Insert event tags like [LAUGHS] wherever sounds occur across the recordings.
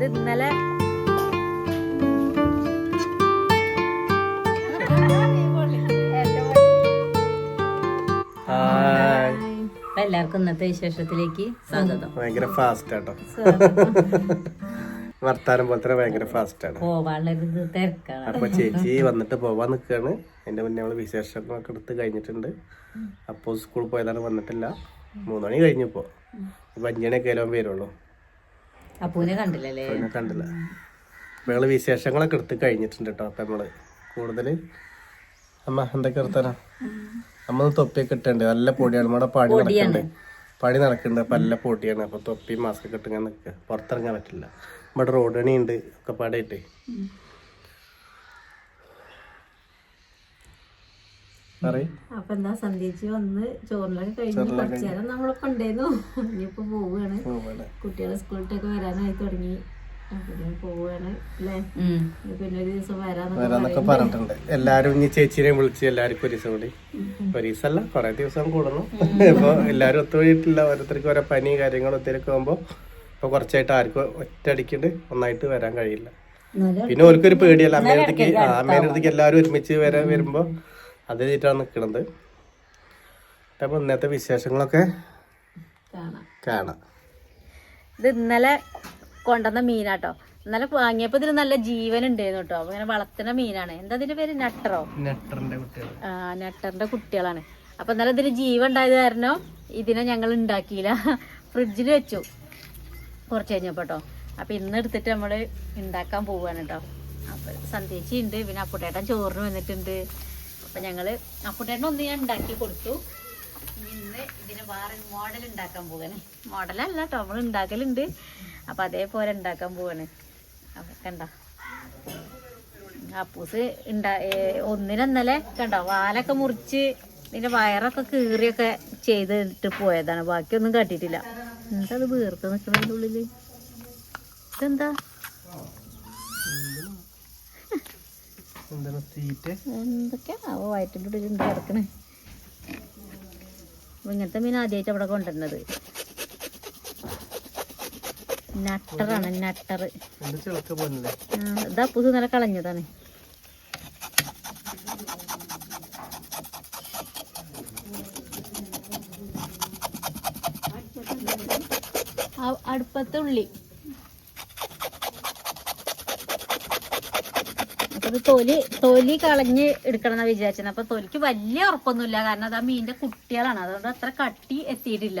ഇത് ഇന്നലെ അപ്പൊ എല്ലാവർക്കും ഇന്നത്തെ വിശേഷത്തിലേക്ക് സ്വാഗതം. ഭയങ്കര ഫാസ്റ്റ് ആട്ടോ. വർത്താനം പോലെ തന്നെ ഭയങ്കര ഫാസ്റ്റ് ആണ്. അപ്പൊ ചേച്ചി വന്നിട്ട് പോവാൻ നിൽക്കാണ് അതിന്റെ മുന്നേ നമ്മൾ വിശേഷങ്ങളൊക്കെ എടുത്ത് കഴിഞ്ഞിട്ടുണ്ട്. അപ്പോൾ സ്കൂളിൽ പോയതാണ് വന്നിട്ടില്ല. മൂന്ന് മണി കഴിഞ്ഞപ്പോ ഇപ്പൊ. കയറാൻ ആയാലും വരുള്ളൂ. അപ്പൂനെ കണ്ടില്ലല്ലേ? അപ്പൂനെ കണ്ടില്ല. നമ്മൾ വിശേഷങ്ങളൊക്കെ എടുത്ത് കഴിഞ്ഞിട്ടുണ്ട് കേട്ടോ അപ്പൊ നമ്മൾ. കൂടുതൽ അമ്മ എന്തൊക്കെ എടുത്തരാ അമ്മ തൊപ്പിയൊക്കെ ഇട്ടുണ്ട് നല്ല പൊടിയാണ്. നമ്മുടെ പണി നടക്കുന്നുണ്ട് പണി നടക്കുന്നുണ്ട് അപ്പൊ നല്ല പൊടിയാണ്. അപ്പൊ തൊപ്പി മാസ്ക് ഇട്ടിങ്ങനെ നിൽക്കുക. പുറത്തിറങ്ങാൻ പറ്റില്ല. നമ്മുടെ റോഡ് പണി ഉണ്ട് ഒക്കെ പാടായിട്ട് അപ്പൊ എന്താ സന്ധ്യച്ച് വന്ന് ചോറിലൊക്കെ കഴിഞ്ഞ് കുറച്ചു നേരം നമ്മളൊക്കെ ഉണ്ടായിരുന്നു. ഇനിയിപ്പോ പോവുകയാണ്. കുട്ടികളെ സ്കൂളിലൊക്കെ വരാനായി തുടങ്ങി. വരാന്നൊക്കെ പറഞ്ഞിട്ടുണ്ട്. എല്ലാരും ഇനി ചേച്ചിനെയും വിളിച്ച് എല്ലാവർക്കും ഒരു ദിവസം കൂടി. ഒരു ദിവസമല്ല കുറെ ദിവസം കൂടുന്നു. ഇപ്പൊ എല്ലാരും ഒത്തുപോയിട്ടില്ല ഓരോരുത്തർക്ക് ഓരോ പനി കാര്യങ്ങളും ഒത്തിരിയൊക്കെ ആകുമ്പോ ഇപ്പൊ കുറച്ചായിട്ട് ആർക്കും ഒറ്റടിക്കണ്ട് ഒന്നായിട്ട് വരാൻ കഴിയില്ല. പിന്നെ ഓർക്കൊരു പേടിയല്ല അമ്മേനടുത്തേക്ക് അമ്മേനടുത്തേക്ക് എല്ലാരും എല്ലാവരും ഒരുമിച്ച് വരാൻ വരുമ്പോ അത് ചെയ്തിട്ടാണ് നിൽക്കുന്നത് അപ്പൊ ഇന്നത്തെ വിശേഷങ്ങളൊക്കെ കാണാം. കാണാം. ഇത് ഇന്നലെ കൊണ്ടുവന്ന മീനാട്ടോ. ഇന്നലെ വാങ്ങിയപ്പോ ഇതിന് നല്ല ജീവൻ ഉണ്ടായിരുന്നു കേട്ടോ അപ്പൊ ഇങ്ങനെ വളർത്തുന്ന മീനാണ്. എന്താ ഇതിന്റെ പേര്? നട്ടറോ? ആ നെട്ടറിന്റെ കുട്ടികളാണ്. അപ്പൊ ഇന്നലെ ഇതിന് ജീവൻ ഉണ്ടായത് കാരണം ഇതിനെ ഞങ്ങൾ ഉണ്ടാക്കിയില്ല. ഫ്രിഡ്ജിൽ വെച്ചു. കുറച്ച് കഴിഞ്ഞപ്പോ കേട്ടോ അപ്പൊ ഇന്ന് എടുത്തിട്ട് നമ്മൾ ഉണ്ടാക്കാൻ പോവാണ് കേട്ടോ അപ്പൊ സന്ദേശിയുണ്ട് പിന്നെ അപ്പുട്ടേട്ടൻ ചോറിന് വന്നിട്ടുണ്ട്. അപ്പൊ ഞങ്ങൾ അപ്പുട്ടേട്ടൻ ഒന്ന് ഞാൻ ഉണ്ടാക്കി കൊടുത്തു. ഇനി ഇന്ന് ഇതിന് വേറെ മോഡൽ ഉണ്ടാക്കാൻ പോവാണ്. മോഡലല്ല കേട്ടോ നമ്മൾ ഉണ്ടാക്കലുണ്ട്. അപ്പൊ അതേപോലെ ഉണ്ടാക്കാൻ പോവാണ്. അപ്പൊ കണ്ട? അപ്പൂസ് ഉണ്ടാ ഒന്നിനന്നലെ കണ്ടോ വാലൊക്കെ മുറിച്ച് ഇതിന്റെ വയറൊക്കെ കീറിയൊക്കെ ചെയ്തിട്ട് പോയതാണ്. ബാക്കിയൊന്നും കാട്ടിയിട്ടില്ല. എന്താ അത് വീർത്ത് നിൽക്കുന്നതിന്റെ ഉള്ളിൽ? ഇതെന്താ? എന്താണ് തീറ്റ? എന്തൊക്കെയാണാവോ വയറ്റിന്റെ കിടക്കണേ. ഇങ്ങനത്തെ മീൻ ആദ്യമായിട്ട് അവിടെ കൊണ്ടുവരുന്നത്. നട്ടറാണ് നട്ടർ ഇതാ പുതു നല്ല കളഞ്ഞതാണ്. ആ- അടുപ്പത്തെ ഉള്ളി അപ്പൊ ഇത് തൊലി തൊലി കളഞ്ഞ് എടുക്കണം എന്നാ വിചാരിച്ചത്. അപ്പൊ തൊലിക്ക് വലിയ ഉറപ്പൊന്നുമില്ല. കാരണം അത് ആ മീനിന്റെ കുട്ടികളാണ്. അതുകൊണ്ട് അത്ര കട്ടി എത്തിയിട്ടില്ല.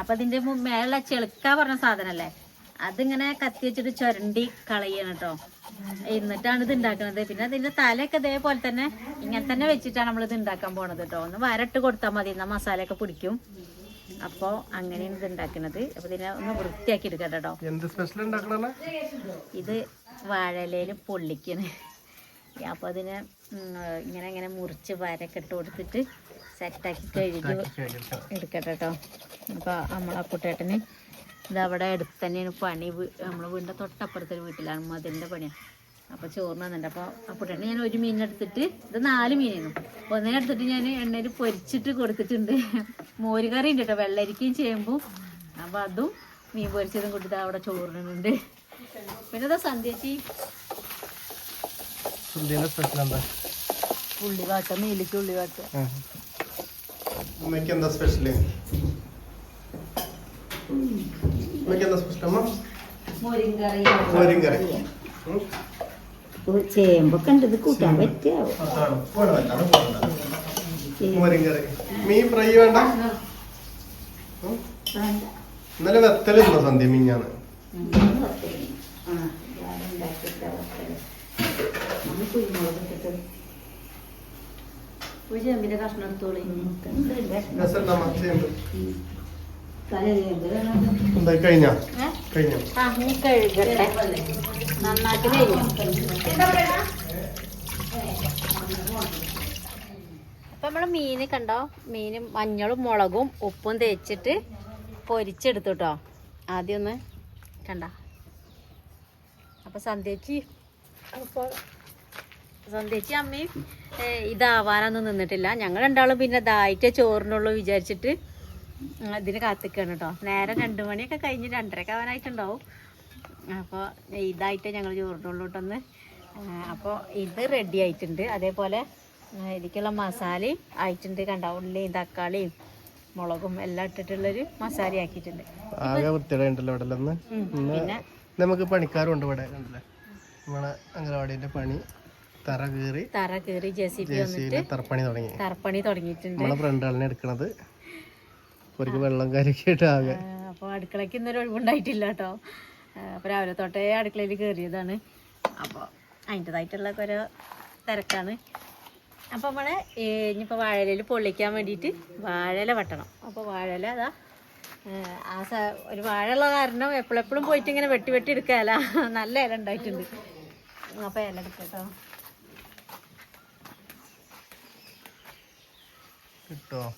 അപ്പൊ ഇതിന്റെ മേലുള്ള മേലെ ചെളുക്ക പറഞ്ഞ സാധനല്ലേ? അതിങ്ങനെ കത്തി വെച്ചിട്ട് ചുരണ്ടി കളയാണ് കേട്ടോ എന്നിട്ടാണ് ഇത് ഉണ്ടാക്കുന്നത്. പിന്നെ അതിന്റെ തലയൊക്കെ ഇതേപോലെ തന്നെ ഇങ്ങനെ തന്നെ വെച്ചിട്ടാണ് നമ്മൾ ഇത് ഉണ്ടാക്കാൻ പോണത് കേട്ടോ ഒന്ന് വരട്ട് കൊടുത്താൽ മതി. എന്നാ മസാലയൊക്കെ പിടിക്കും. അപ്പോൾ അങ്ങനെയാണ് ഇത് ഉണ്ടാക്കുന്നത്. അപ്പൊ ഇതിനെ ഒന്ന് വൃത്തിയാക്കി എടുക്കട്ടോ ഇത് വാഴയിലയിൽ പൊള്ളിക്കണ്. അപ്പോൾ അതിനെ ഇങ്ങനെ ഇങ്ങനെ മുറിച്ച് വരക്കെ ഇട്ട് കൊടുത്തിട്ട് സെറ്റാക്കി കഴുകി എടുക്കട്ടെ കേട്ടോ അപ്പോൾ നമ്മളെ കുട്ടേട്ടന് ഇതവിടെ അടുത്ത് തന്നെയാണ് പണി നമ്മളെ വീടിന്റെ തൊട്ടപ്പുറത്തെ വീട്ടിലാണ് മതിലിന്റെ പണിയാണ് അപ്പോൾ ചോറിന് വന്നിട്ട് അപ്പോൾ അപ്പുട്ടേട്ടൻ ഞാൻ ഒരു മീൻ എടുത്തിട്ട് ഇത് നാല് മീനായിരുന്നു. ഒന്നിനെ എടുത്തിട്ട് ഞാൻ എണ്ണയിൽ പൊരിച്ചിട്ട് കൊടുത്തിട്ടുണ്ട്. മോര് കറി ഉണ്ട് കേട്ടോ വെള്ളരിക്കയും ചെയ്യുമ്പോൾ അപ്പോൾ അതും മീൻ പൊരിച്ചതും കൊടുത്തിട്ട് അവിടെ ചോറിനുണ്ട് പിന്നെ ഇതാ സന്ധ്യച്ചി സുന്ദീന സ്പെഷ്യൽ എന്താ? ഉള്ളി വാട്ട നീലിക്ക് ഉള്ളി വാട്ട അമ്മയ്ക്ക് എന്താ സ്പെഷ്യൽ അമ്മയ്ക്ക് എന്താ സ്പെഷ്യൽ അമ്മ? മോരും കറി. ഉം. ചേമ്പൊക്കെ ഉണ്ട് ഇത് കൂട്ടാൻ പറ്റിയാവോ അതാണ്. പോകണ്ട, അതാണ് പോകണ്ട. മോരും കറി. മീൻ ഫ്രൈ വേണ്ട. ഇന്നലെ വെത്തലുണ്ടോ സന്ധ്യ മിഞ്ഞാന്ന് ഒരു ചെമ്പിന്റെ കഷ്ണം എടുത്തോളി കഴിഞ്ഞാ കഴിഞ്ഞോ ആ നീ കഴുകട്ടെ നന്നായിട്ട് അപ്പൊ നമ്മൾ മീന് കണ്ടോ? മീനും മഞ്ഞളും മുളകും ഉപ്പും തേച്ചിട്ട് പൊരിച്ചെടുത്തു കേട്ടോ ആദ്യം ഒന്ന് കണ്ട. അപ്പൊ സന്ധ്യച്ചി അപ്പൊ സന്ധ്യച്ചി അമ്മയും ഇതാവാനൊന്നും നിന്നിട്ടില്ല. ഞങ്ങൾ രണ്ടാളും പിന്നെ ഇതായിട്ടേ ചോറിനുള്ളൂ വിചാരിച്ചിട്ട് ഇതിന് കാത്തിക്കാണ് കേട്ടോ നേരം രണ്ടു മണിയൊക്കെ കഴിഞ്ഞ് രണ്ടരക്ക് ആവാനായിട്ടുണ്ടാവും. അപ്പോൾ ഇതായിട്ടേ ഞങ്ങൾ ചോറിനുള്ളൂട്ടൊന്ന് അപ്പോൾ ഇത് റെഡി ആയിട്ടുണ്ട്. അതേപോലെ ഇതിക്കുള്ള മസാലയും ആയിട്ടുണ്ട്. കണ്ട ഉള്ളിയും തക്കാളിയും മുളകും എല്ലാം ഇട്ടിട്ടുള്ളൊരു മസാല ആക്കിയിട്ടുണ്ട്. ആകെ വൃത്തിയുടെ ഇവിടെ പിന്നെ നമുക്ക് പണിക്കാരുണ്ട് ഇവിടെ. നമ്മളെ അംഗനവാടിന്റെ പണി. തറ കീറി തറ കീറി ജെ സി ബി വന്നിട്ട് തറപ്പണി തുടങ്ങി. തറപ്പണി തുടങ്ങിയിട്ടുണ്ട്. നമ്മളെ ഫ്രണ്ടാളിനെ എടുക്കണത്. ഒരു വെള്ളം കാര്യമൊക്കെ ആകെ. അപ്പോൾ അടുക്കളയ്ക്ക് ഇന്നൊരു ഒഴിവുണ്ടായിട്ടില്ല കേട്ടോ. അപ്പോൾ രാവിലെ തൊട്ടേ അടുക്കളയിൽ കയറിയതാണ്. അപ്പോൾ അതിന്റെതായിട്ടുള്ള ഓരോ തിരക്കാണ്. അപ്പോൾ നമ്മൾ ഇനിയിപ്പോൾ വാഴയിലയിൽ പൊള്ളിക്കാൻ വേണ്ടിയിട്ട് വാഴയില വെട്ടണം. അപ്പോൾ വാഴയില അതാ ആ സ ഒരു വാഴയുള്ള കാരണം എപ്പോഴെപ്പോഴും പോയിട്ട് ഇങ്ങനെ വെട്ടി വെട്ടി എടുക്കാല. നല്ല ഇല ഉണ്ടായിട്ടുണ്ട്. അപ്പോൾ ഇല എടുക്കാം കിട്ടോ. കിട്ടുമോ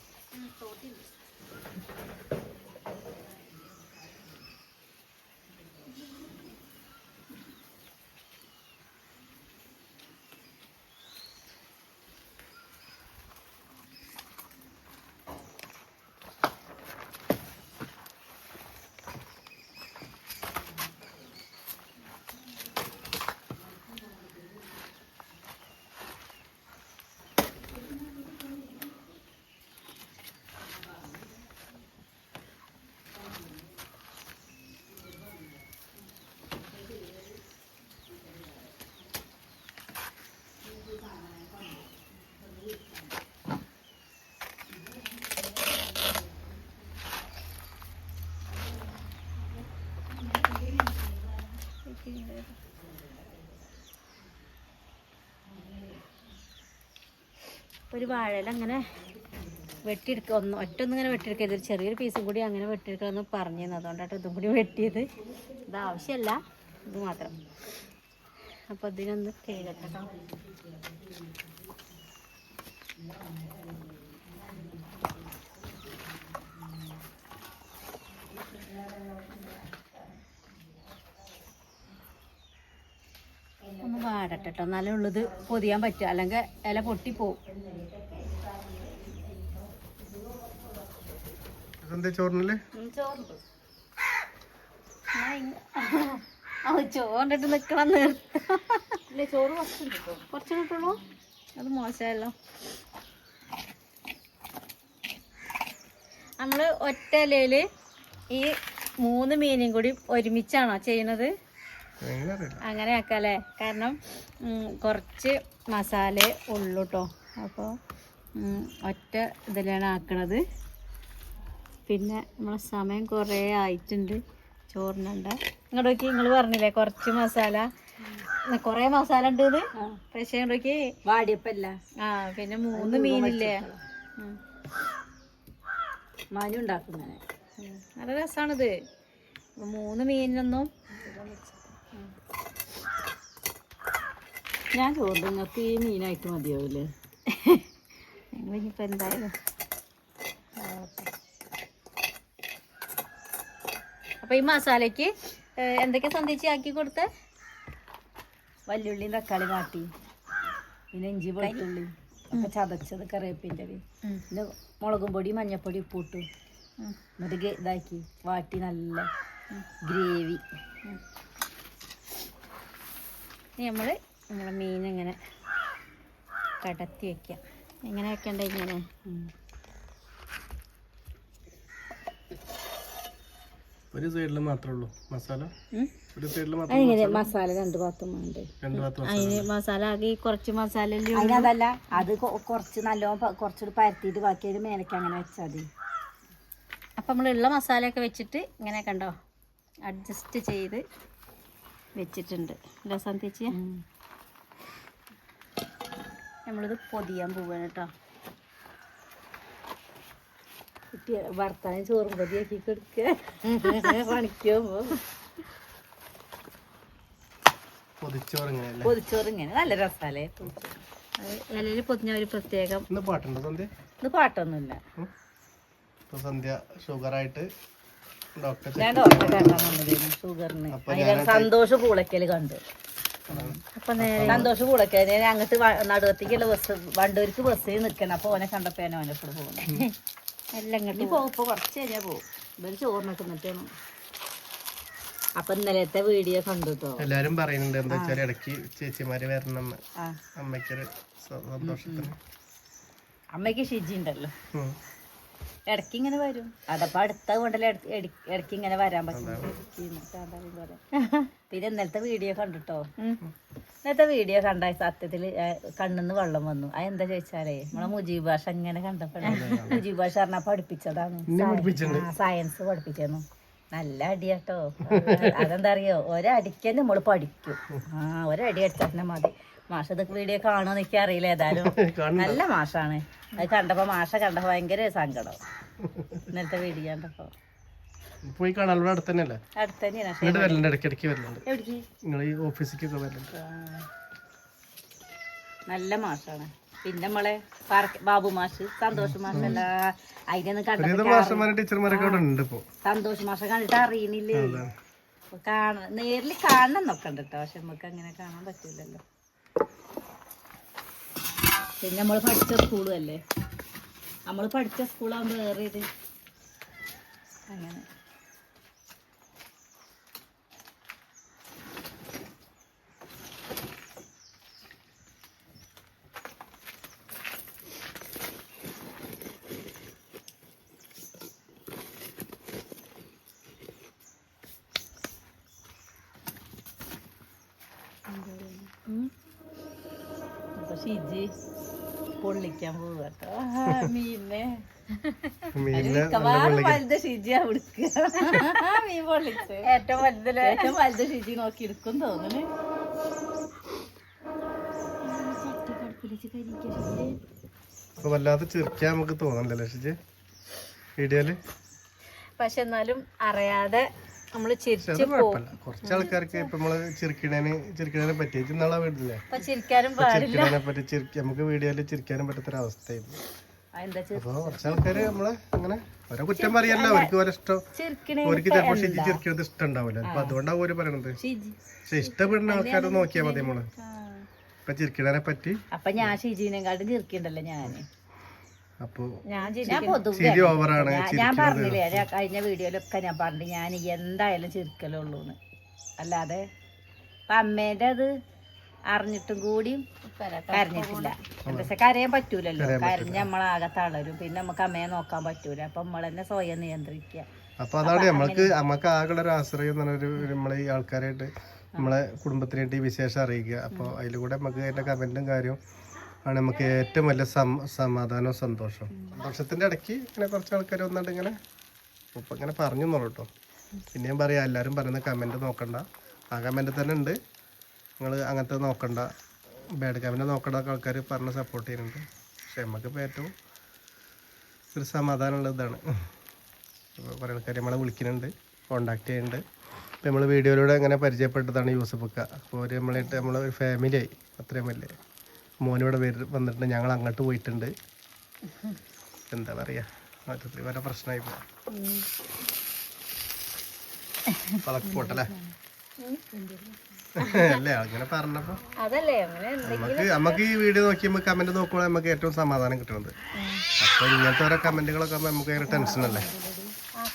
ഒരു വാഴയിൽ അങ്ങനെ വെട്ടിയെടുക്കുക ഒന്ന് ഒറ്റ ഒന്നും ഇങ്ങനെ വെട്ടിയെടുക്കരുത് ഒരു ചെറിയൊരു പീസും കൂടി അങ്ങനെ വെട്ടിയെടുക്കണമെന്ന് പറഞ്ഞിരുന്നു. അതുകൊണ്ടാണ് ഇതും കൂടി വെട്ടിയത്. ഇത് ആവശ്യമല്ല ഇത് മാത്രം. അപ്പോൾ ഇതിനൊന്ന് കഴുകട്ടെ. ഒന്ന് വാടട്ടെ കേട്ടോ എന്നാലേ ഉള്ളത് പൊതിയാൻ പറ്റുക അല്ലെങ്കിൽ ഇല പൊട്ടിപ്പോവും. ചോറിനല്ലേ? ചോറിട്ട് [LAUGHS] നിക്കണം നിർത്ത ചോറ് കുറച്ച് കിട്ടുള്ളൂ അത് മോശമല്ലോ നമ്മൾ ഒറ്റ ഇലയിൽ ഈ മൂന്ന് മീനും കൂടി ഒരുമിച്ചാണോ ചെയ്യണത് അങ്ങനെ ആക്കാല്ലേ കാരണം കുറച്ച് മസാല ഉള്ളു കേട്ടോ അപ്പോൾ ഒറ്റ ഇതിലാണ് ആക്കണത്. പിന്നെ നമ്മളെ സമയം കുറേ ആയിട്ടുണ്ട്. ചോറിനുണ്ട. ഇങ്ങോട്ട് നോക്കി നിങ്ങൾ പറഞ്ഞില്ലേ കുറച്ച് മസാല? കുറേ മസാല ഉണ്ട് ഇത് പക്ഷേ ഇങ്ങോട്ട് നോക്കി. വാടിയപ്പല്ല. ആ പിന്നെ മൂന്ന് മീനില്ലേ? ഉം. മാനു ഉണ്ടാക്കുന്നേ ഉം. നല്ല രസമാണിത് മൂന്ന് മീനിനൊന്നും ഞാൻ ചോറ് നിങ്ങൾക്ക് ഈ മീനായിട്ട് മതിയാവില്ലേ ഞങ്ങൾ ഇനിയിപ്പോൾ എന്തായാലും അപ്പോൾ ഈ മസാലയ്ക്ക് എന്തൊക്കെ സന്ദേശി ആക്കി കൊടുത്ത? വല്ലുള്ളി തക്കാളി കാട്ടി പിന്നെ ഇഞ്ചി വെളുത്തുള്ളി ഒക്കെ ചതച്ചത് കറിവേപ്പിന്റെ പിന്നെ മുളകും പൊടി മഞ്ഞപ്പൊടി ഉപ്പിട്ടു. എന്നിട്ട് ഇതാക്കി വാട്ടി നല്ല ഗ്രേവി. ഇനി നമ്മൾ നമ്മളെ മീൻ ഇങ്ങനെ കടത്തി വെക്കാം. എങ്ങനെ വെക്കണ്ട ഇങ്ങനെ? ഒരു സൈഡിൽ മാത്രമേ ഉള്ളൂ. മസാല? ഒരു സൈഡിൽ മാത്രമേ മസാല? രണ്ട് ഭാഗത്തും ഉണ്ട് രണ്ട് ഭാഗത്ത് മസാല അതിന് മസാല ആകെ ഈ കുറച്ച് മസാല അതല്ല അത് കുറച്ച് നല്ലോണം കുറച്ചുകൂടി പരത്തിയിട്ട് ബാക്കി അതിന് മേലേക്ക് അങ്ങനെ വെച്ചാൽ മതി. അപ്പം നമ്മളുള്ള മസാലയൊക്കെ വെച്ചിട്ട് ഇങ്ങനെ കണ്ടോ? അഡ്ജസ്റ്റ് ചെയ്ത് വെച്ചിട്ടുണ്ട്. അല്ലേ സന്ധിച്ച് നമ്മളിത് പൊതിയാൻ പോവാണ് കേട്ടോ കുട്ടി ഭർത്താവിന് ചോറും പൊതിയാക്കി കൊടുക്കുക പണിക്കോ ഇങ്ങനെയല്ലേ പൊതിച്ചോറ് ഇങ്ങനെ നല്ല രസാലേ. ഇലയിൽ പൊതിഞ്ഞ ഒരു പ്രത്യേകം ഇന്ന് പാട്ടുണ്ടോ സന്ധ്യ? ഇത് പാട്ടൊന്നുമില്ല. സന്ധ്യ ഷുഗറായിട്ട് ഞാൻ ഡോക്ടറെ വന്നതായിരുന്നു ഷുഗറിന് സന്തോഷ് പൂളക്കൽ കണ്ടു. അപ്പം നേരെ സന്തോഷ് പൂളക്കൽ. ഞാൻ അങ്ങോട്ട് നടുവത്തേക്കുള്ള ബസ് വണ്ടൂർക്ക് ബസ്സിൽ നിൽക്കണം അപ്പൊ ഓനെ കണ്ടപ്പോ ഞാൻ ഓനെ കൂടെ പോകുന്നു. എല്ലാം ഇങ്ങോട്ട് പോകും. ഇപ്പൊ കുറച്ച് കഴിഞ്ഞാൽ പോകും ഇവർ ചോറിനൊക്കെ നിന്നിട്ടാണ് അപ്പൊ ഇന്നലത്തെ വീഡിയോ കണ്ടുട്ടോ എല്ലാരും പറയുന്നുണ്ട് എന്താ വെച്ചാൽ ഇടയ്ക്ക് ചേച്ചിമാര് വരണം അമ്മയ്ക്കൊരു സന്തോഷത്തിന്. അമ്മയ്ക്ക് ഷിജി ഉണ്ടല്ലോ. ഇടയ്ക്ക് ഇങ്ങനെ വരും. അതപ്പോ അടുത്ത കൊണ്ടല്ലേ ഇടയ്ക്ക് ഇങ്ങനെ വരാൻ പറ്റും. പിന്നെ ഇന്നലത്തെ വീഡിയോ കണ്ടിട്ടോ? ഇന്നത്തെ വീഡിയോ കണ്ട സത്യത്തിൽ കണ്ണിന്ന് വെള്ളം വന്നു. അത് എന്താ ചോദിച്ചാലേ നമ്മളെ മുജീബ് ഭാഷ ഇങ്ങനെ കണ്ടപ്പോ മുജീബ് ഭാഷ പറഞ്ഞാ പഠിപ്പിച്ചതാണ്. സയൻസ് പഠിപ്പിച്ചു നല്ല അടിയാട്ടോ. അതെന്താ അറിയോ? ഒരടിക്കന്നെ നമ്മൾ പഠിക്കും. ആ ഒരടി അടിച്ചാൽ മതി. മാഷ ഇതൊക്കെ വീഡിയോ കാണുമെന്ന് എനിക്ക് അറിയില്ല ഏതായാലും [LAUGHS] നല്ല മാഷാണ്. അത് കണ്ടപ്പോ മാഷ കണ്ടപ്പോ ഭയങ്കര സങ്കടം. ഇന്നലത്തെ വീഡിയോ കണ്ടപ്പോ. പോയി കാണാൻ ഇവിടെ അടുത്ത് തന്നെയല്ലേ? അടുത്ത് തന്നെയാണ്. ഇങ്ങോട്ട് വരലുണ്ട് ഇടയ്ക്കിടയ്ക്ക് വരലുണ്ട്. നിങ്ങൾ ഈ ഓഫീസിലേക്കൊക്കെ വരലുണ്ട്. നല്ല മാഷാണ്. പിന്നെ നമ്മളെ ബാബു മാഷ് സന്തോഷ് മാഷ് എല്ലാ അതിനൊന്നും ഒരുവിധം ടീച്ചർമാരൊക്കെ അവിടെ ഉണ്ട് ഇപ്പോ. സന്തോഷ് മാഷ കണ്ടിട്ട് അറിയണില്ലേ? കാണ. നേരിൽ കാണണം എന്നൊക്കെ ഉണ്ട് കേട്ടോ. പക്ഷെ നമുക്ക് അങ്ങനെ കാണാൻ പറ്റൂലല്ലോ. പിന്നെ നമ്മൾ പഠിച്ച സ്കൂളല്ലേ നമ്മൾ പഠിച്ച സ്കൂളാകുമ്പോൾ വേറെ ഇത് അങ്ങനെ. അപ്പൊ ഷിജി പൊള്ളിക്കാൻ പോവാട്ടോ മീനെ മീനിനെ. മിക്കവാറും വലുത് ഷിജി എടുക്കുക [LAUGHS] മീൻ പൊള്ളിച്ച് ഏറ്റവും വലുത് ഷിജി നോക്കി എടുക്കും തോന്നുന്നു. വല്ലാതെ നമുക്ക് തോന്നണ്ടല്ലേ ഷിജി? വീഡിയോയിൽ പക്ഷെ എന്നാലും അറിയാതെ പക്ഷെ ചിരിച്ചു കുറച്ച് ആൾക്കാർക്ക് ഇപ്പൊ നമ്മൾ ചിരിക്കണേന് ചിരിക്കണേനെ പറ്റി നാളെ വീട്ടില്ലേ ഇപ്പൊ ചിരിക്കാനും ചിരിക്കണേനെ പറ്റി ചിരിക്ക നമുക്ക് വീഡിയോയിൽ ചിരിക്കാനും പറ്റാത്തൊരവസ്ഥയായി ആ, എന്താ അപ്പൊ കുറച്ച് ആൾക്കാര് നമ്മളെ അങ്ങനെ ഓരോ കുറ്റം പറയല്ല അവർക്ക് ഓരോ ഇഷ്ടം. ചിരിക്കണേ അവർക്ക് ചിലപ്പോ ഷിജി ചിരിക്കുന്നത് ഇഷ്ടം ഉണ്ടാവില്ല അപ്പൊ അതുകൊണ്ടാവും ഓര് പറയണത്. ഷിജി പക്ഷെ ഇഷ്ടപ്പെടുന്ന ആൾക്കാരെ നോക്കിയാൽ മതി നമ്മൾ. ഇപ്പൊ ചിരിക്കണേനെ പറ്റി അപ്പൊ ഞാൻ ഷിജീനെക്കാട്ടും ചിരിക്കണ്ടല്ലോ ഞാൻ. അപ്പൊ ഞാൻ ഞാൻ പൊതുവെ ചിരി ഓവറാണ് ഞാൻ- പറഞ്ഞില്ലേ കഴിഞ്ഞ വീഡിയോയിലൊക്കെ ഞാൻ പറഞ്ഞു ഞാൻ എന്തായാലും ചിരിക്കലുള്ളൂന്ന്. അല്ലാതെ ഇപ്പൊ അമ്മേന്റെ അത് അറിഞ്ഞിട്ടും കൂടി കരഞ്ഞിട്ടില്ല. എന്താ വെച്ചാൽ കരയാൻ പറ്റൂലല്ലോ. കരഞ്ഞ് നമ്മളാകെ തളരും. പിന്നെ നമുക്ക് അമ്മയെ നോക്കാൻ പറ്റൂല. അപ്പൊ നമ്മൾ തന്നെ സ്വയം നിയന്ത്രിക്കുക. അപ്പൊ അതാണ് നമ്മൾക്ക് നമുക്ക് ആകെ ഒരു ആശ്രയം എന്ന് നമ്മളെ ഈ ആൾക്കാരായിട്ട് നമ്മളെ കുടുംബത്തിനായിട്ട് ഈ വിശേഷം അറിയിക്കുക. അപ്പോൾ അതിലൂടെ നമുക്ക് അതിന്റെ കമന്റും കാര്യവും ആണ് നമുക്ക് ഏറ്റവും വലിയ സമാധാനവും സന്തോഷവും. സന്തോഷത്തിന്റെ ഇടയ്ക്ക് ഇങ്ങനെ കുറച്ച് ആൾക്കാർ വന്നിട്ട് ഇങ്ങനെ ഇപ്പം ഇങ്ങനെ പറഞ്ഞു തന്നോളൂ കേട്ടോ. പിന്നെയും പറയാം എല്ലാവരും പറയുന്ന കമന്റ് നോക്കണ്ട. ആ കമന്റ് തന്നെ ഉണ്ട്. നിങ്ങൾ അങ്ങനത്തെ നോക്കണ്ട. ബാഡ് കമന്റ് നോക്കണ്ട ആൾക്കാർ പറഞ്ഞ് സപ്പോർട്ട് ചെയ്യുന്നുണ്ട്. പക്ഷെ നമുക്കിപ്പോൾ ഏറ്റവും ഒരു സമാധാനമുള്ള ഇതാണ്. ഇപ്പോൾ കുറേ ആൾക്കാർ നമ്മളെ വിളിക്കുന്നുണ്ട് കോണ്ടാക്ട് ചെയ്യുന്നുണ്ട്. ഇപ്പോൾ നമ്മൾ വീഡിയോയിലൂടെ അങ്ങനെ പരിചയപ്പെട്ടതാണ് യൂസഫക്ക. അപ്പോൾ ഒരു നമ്മളായിട്ട് നമ്മളൊരു ഒരു ഫാമിലി ആയി. അത്രയും വലിയ മോനിവിടെ വരു വന്നിട്ടുണ്ട്. ഞങ്ങൾ അങ്ങോട്ട് പോയിട്ടുണ്ട്. എന്താ പറയുക മൊത്തത്തിൽ വരെ പ്രശ്നമായി പോട്ടല്ലേ അല്ലേ? അങ്ങനെ പറഞ്ഞപ്പോ നമുക്ക് നമുക്ക് ഈ വീഡിയോ നോക്കി നമുക്ക് കമന്റ് നോക്കുമ്പോൾ നമുക്ക് ഏറ്റവും സമാധാനം കിട്ടുന്നത്. അപ്പൊ ഇങ്ങനത്തെ ഓരോ കമന്റുകളൊക്കെ നമുക്ക് ഭയങ്കര ടെൻഷൻ അല്ലേ?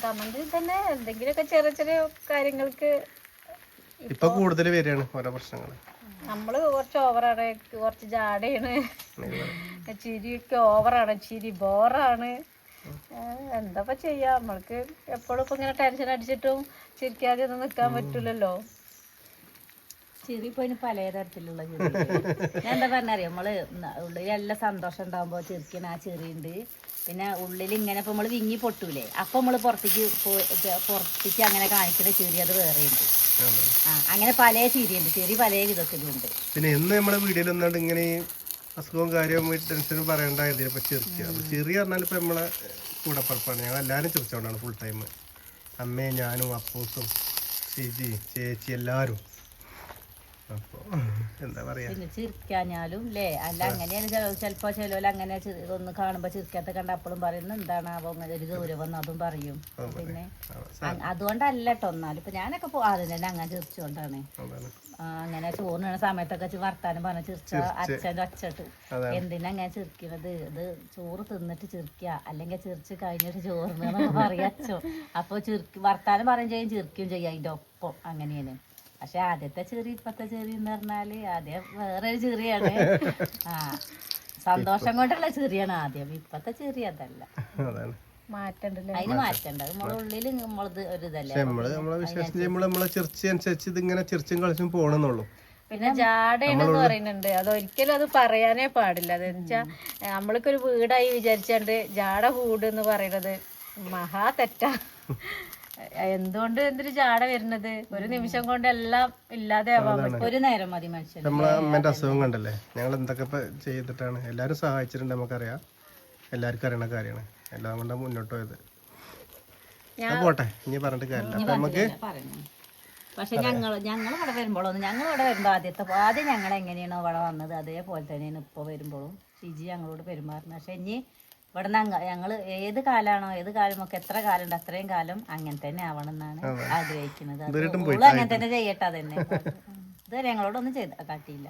കമന്റിൽ തന്നെ എന്തെങ്കിലുമൊക്കെ ചെറിയ ചെറിയ കാര്യങ്ങൾക്ക് ഇപ്പൊ കൂടുതൽ വരികയാണ് ഓരോ പ്രശ്നങ്ങൾ നമ്മൾ കുറച്ച് ഓവറാണ് കുറച്ച് ജാടയാണ്. ചിരിയൊക്കെ ഓവറാണ് ചിരി ബോറാണ് എന്താപ്പ ചെയ്യാ? നമ്മൾക്ക് എപ്പോഴും ഇപ്പൊ ഇങ്ങനെ ടെൻഷൻ അടിച്ചിട്ടും ചിരിക്കാതെ ഒന്നും നിക്കാൻ പറ്റൂലല്ലോ. ചിരി ഇപ്പൊ പല തരത്തിലുള്ള ചിരി. ഞാൻ എന്താ പറഞ്ഞറിയോ നമ്മൾ ഉള്ളിൽ എല്ലാ സന്തോഷം ഉണ്ടാകുമ്പോ ചിരിക്കണ ആ ചിരിയുണ്ട് പിന്നെ ഉള്ളിൽ ഇങ്ങനെ ഇപ്പൊ നമ്മൾ വിങ്ങി പൊട്ടൂലേ? അപ്പൊ നമ്മൾ പുറത്തേക്ക് പുറത്തേക്ക് അങ്ങനെ കാണിക്കുന്ന ചെറിയ അത് വേറെയുണ്ട് ആ അങ്ങനെ പല ചിരിയുണ്ട്. ചെറിയ പല വിധത്തിലുണ്ട് പിന്നെ ഇന്ന് നമ്മുടെ വീഡിയോയിൽ ഒന്നാണ്ട് ഇങ്ങനെ അസുഖവും കാര്യവും ടെൻഷനും പറയണ്ട ഇതിനെപ്പോ ചെറിയ ചെറിയ പറഞ്ഞാൽ ഇപ്പൊ നമ്മളെ കൂടെ കൂടപ്പറപ്പാണ്. ഞങ്ങൾ എല്ലാവരും ചിരിച്ചോണ്ടാണ് ഫുൾ ടൈം അമ്മയും ഞാനും അപ്പൂസും ചേച്ചി ചേച്ചി എല്ലാവരും എന്താ പറയാ? പിന്നെ ചിരിക്കാഞ്ഞാലും അല്ലേ അല്ല അങ്ങനെയാണ് ചില ചിലപ്പോ ചിലവര് അങ്ങനെ ഒന്ന് കാണുമ്പോ ചിരിക്കാത്ത കണ്ട അപ്പോഴും പറയുന്നു എന്താണ് അപ്പൊ അങ്ങനെ ഒരു ഗൗരവം? അതും പറയും. പിന്നെ അതുകൊണ്ടല്ല കേട്ടോ എന്നാലും. ഇപ്പൊ ഞാനൊക്കെ ആദ്യം തന്നെ അങ്ങനെ ചിരിച്ചുകൊണ്ടാണ് അങ്ങനെ ചോറിന സമയത്തൊക്കെ വർത്താനം പറഞ്ഞ ചിരിച്ച അച്ഛന്റെ അച്ഛട്ട് എന്തിനാ അങ്ങനെ ചിരിക്കണത്? ഇത് ചോറ് തിന്നിട്ട് ചിരിക്കുക അല്ലെങ്കിൽ ചിരിച്ച് കഴിഞ്ഞിട്ട് ചോറിന് പറയാ അച്ഛോ അപ്പൊ ചിരിക്കും വർത്താനം പറയും ചെയ്യും ചിരിക്കുകയും ചെയ്യാം. അതിന്റെ ഒപ്പം അങ്ങനെയാണ്. പക്ഷെ ആദ്യത്തെ ചെറിയ ഇപ്പത്തെ ചെറിയ എന്ന് പറഞ്ഞാൽ ആദ്യം വേറൊരു ചെറിയാണ്. ആ സന്തോഷം കൊണ്ടുള്ള ചെറിയാണ് ആദ്യം. ഇപ്പത്തെ ചെറിയ അതല്ല. അതാണ്. ഒരു ഇതിങ്ങനെ ചിർച്ചും കളിച്ചും പിന്നെ ജാടയാണെന്ന് പറയുന്നുണ്ട്. അത് ഒരിക്കലും അത് പറയാനേ പാടില്ല. അത് നമ്മൾക്ക് ഒരു വീടായി വിചാരിച്ചാണ്ട് ജാട കൂട് എന്ന് പറയുന്നത് മഹാ തെറ്റാ. എന്തുകൊണ്ട് എന്തൊരു ചാട വരുന്നത്? ഒരു നിമിഷം കൊണ്ട് എല്ലാം ഇല്ലാതെ ഒരു നേരം മതി മനുഷ്യൻ നമ്മളെ അമ്മേന്റെ അസുഖം കണ്ടല്ലേ? ഞങ്ങൾ എന്തൊക്കെ ഇപ്പൊ ചെയ്തിട്ടാണ്? എല്ലാരും സഹായിച്ചിട്ടുണ്ട് നമുക്കറിയാം. എല്ലാവർക്കും അറിയണ കാര്യമാണ്. എല്ലാം കൊണ്ട് മുന്നോട്ട് പോയത്. പോട്ടെ. ഇനി പറഞ്ഞിട്ട് കാര്യമില്ല. നമുക്ക് പക്ഷെ ഞങ്ങൾ ഞങ്ങൾ ഇവിടെ വരുമ്പോഴൊന്നും ഞങ്ങൾ ഇവിടെ വരുമ്പോൾ ആദ്യത്തെ ആദ്യം ഞങ്ങൾ എങ്ങനെയാണോ ഇവിടെ വന്നത്? അതേപോലെ തന്നെയാണ് ഇപ്പോൾ വരുമ്പോഴും. ഷിജി ഞങ്ങളോട് പെരുമാറുന്നത്. പക്ഷെ ഇനി ഇവിടെ നിന്ന് ഞങ്ങൾ ഏത് കാലാണോ ഏത് കാലം ഒക്കെ എത്ര കാലം ഉണ്ട് അത്രയും കാലം അങ്ങനെ തന്നെ ആവണം എന്നാണ് ആഗ്രഹിക്കുന്നത്. അങ്ങനെ തന്നെ ചെയ്യട്ടെ അതന്നെ. ഇതുവരെ ഞങ്ങളോടൊന്നും ചെയ്ത കാട്ടിയില്ല.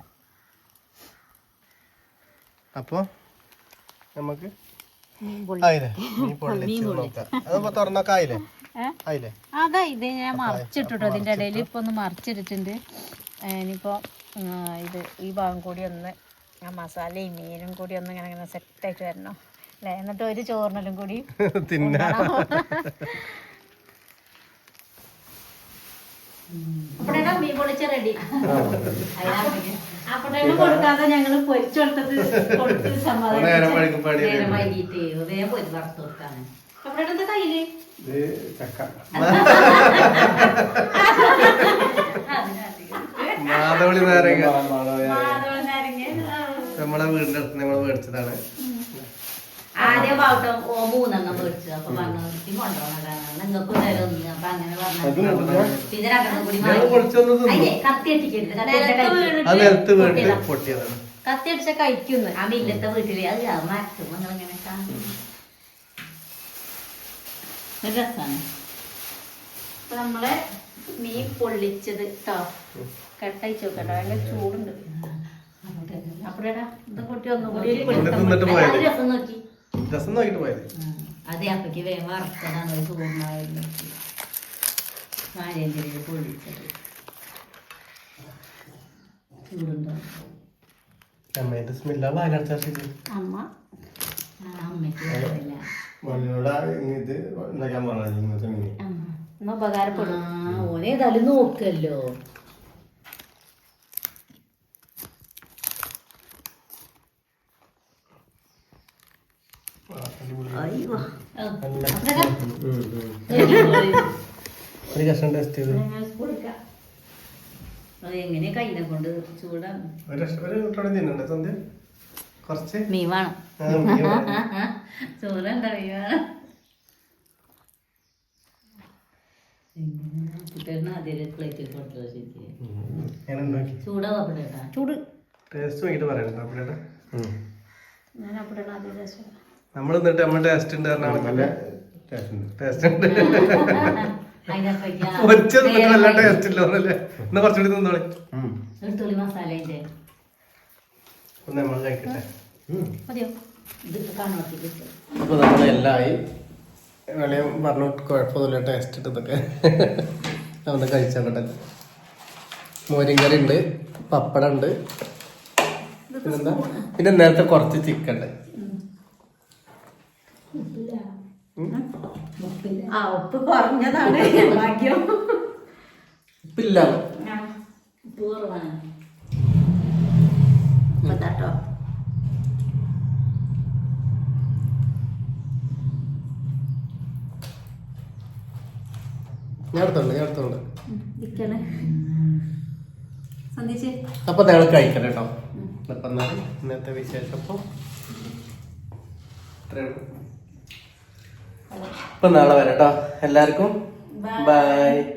അപ്പോ നമുക്ക് [LAUGHS] അതാ ഇത് ഞാൻ മറിച്ചിട്ടോ ഇതിന്റെ ഇടയിൽ ഇപ്പൊ ഒന്ന് മറിച്ചിട്ടിട്ടുണ്ട് ഇനിയിപ്പോ ഇത് ഈ ഭാഗം കൂടി ഒന്ന് ആ മസാലയും മീനും കൂടി ഒന്ന് ഇങ്ങനെ സെറ്റ് സെറ്റായിട്ട് വരണം. അല്ലേ എന്നിട്ട് ഒരു ചോറിനലും കൂടി [LAUGHS] തിന്ന. മീൻ പൊളിച്ച റെഡി. അവിടെ കൊടുക്കാതെ ഞങ്ങൾ പൊരിച്ചു കൊടുത്തത് കൊടുത്ത് സമാധാനം നേരം വഴിക്കും പണി നേരം വൈകിട്ട് വേഗം പോയി വറുത്ത് കൊടുത്താണ്. അവിടെ കയ്യിൽ? ഇത് ചക്ക. [LAUGHS] മാതവളി നാരങ്ങ. നമ്മളെ വീടിന്റെ അടുത്ത് നമ്മൾ മേടിച്ചതാണ്. ആദ്യം പാവട്ടം ഓ മൂന്നെണ്ണം മേടിച്ചു അപ്പൊ പറഞ്ഞു "ഇത് കൊണ്ടുപോകണതാണ് നിങ്ങൾക്ക് നേരം ഒന്ന് അപ്പൊ അങ്ങനെ പറഞ്ഞു. പിന്നെ രണ്ടെണ്ണം കൂടി കത്തി അടിക്കരുത് കത്തി അടിച്ച കഴിക്കുന്നു ആ മില്ലത്തെ വീട്ടിൽ. അത് മരത്തും നിങ്ങൾ ഇങ്ങനെ കാണും. ഒരു രസാണ്. അപ്പൊ നമ്മളെ മീൻ പൊള്ളിച്ചത് കേട്ടോ കെട്ടയച്ചു നോക്കട്ടോ ഭയങ്കര ചൂടുണ്ട്. അപ്പഴേടാ ഇത് പൊട്ടി ഒന്നും കൂടി രസം നോക്കി. രസം നോക്കിട്ട് പോയത്. അതെ അപ്പക്ക് വേഗം വറുത്തതാണ് പൊള്ളിച്ചത്. ചൂടുണ്ടോ? അമ്മേന്റെ സ്മെല്ല വായിലടച്ചാ അമ്മ? അമ്മയ്ക്ക് മണ്ണിനോട് ഇത് ഉണ്ടാക്കാൻ പറഞ്ഞു ഉപകാരപ്പെടും. നോക്കല്ലോ അയ്യോ. ആ, അപ്പഴേടാ. ഒരു കഷ്ണം ടേസ്റ്റ് ചെയ്ത് അത് എങ്ങനെ കയ്യിനെ കൊണ്ട് ചൂടാണ് കുറച്ച് മീൻ വേണം. ചോറുണ്ടോ മീൻ വേണം ചൂട് ടേസ്റ്റ് നോക്കിട്ട് അപ്പഴേട്ടാ ഞാൻ അവിടെ ആദ്യം രസം നമ്മൾ എന്നിട്ട് നമ്മൾ ടേസ്റ്റ് ഉണ്ട്. പറഞ്ഞാൽ ടേസ്റ്റ് ഉണ്ട് നല്ല ടേസ്റ്റ് ഇല്ല എന്നല്ലേ എന്നാ കുറച്ചുകൂടി തിന്നോളി. ഒന്ന് നമ്മൾ കഴിക്കട്ടെ. അപ്പൊ നമ്മളെല്ലായി വെളിയം പറഞ്ഞു കുഴപ്പമൊന്നുമില്ല ടേസ്റ്റ് ഇട്ടതൊക്കെ ഒന്ന് കഴിച്ചോട്ടെ മോരും കറി ഉണ്ട് പപ്പടം ഉണ്ട് പിന്നെന്താ പിന്നെ നേരത്തെ കുറച്ച് ചിക്കൻ ഉണ്ട്. ആ ഉപ്പ് കുറഞ്ഞതാണ്. ഭാഗ്യം. ഉപ്പില്ല. സന്ധിച്ച് അപ്പൊ നിങ്ങൾ കഴിക്കണം കേട്ടോ. അപ്പൊ എന്നാൽ ഇന്നത്തെ വിശേഷം. അപ്പൊ ഇത്രയേ ഉള്ളൂ. അപ്പൊ നാളെ വരാം കേട്ടോ എല്ലാവർക്കും ബൈ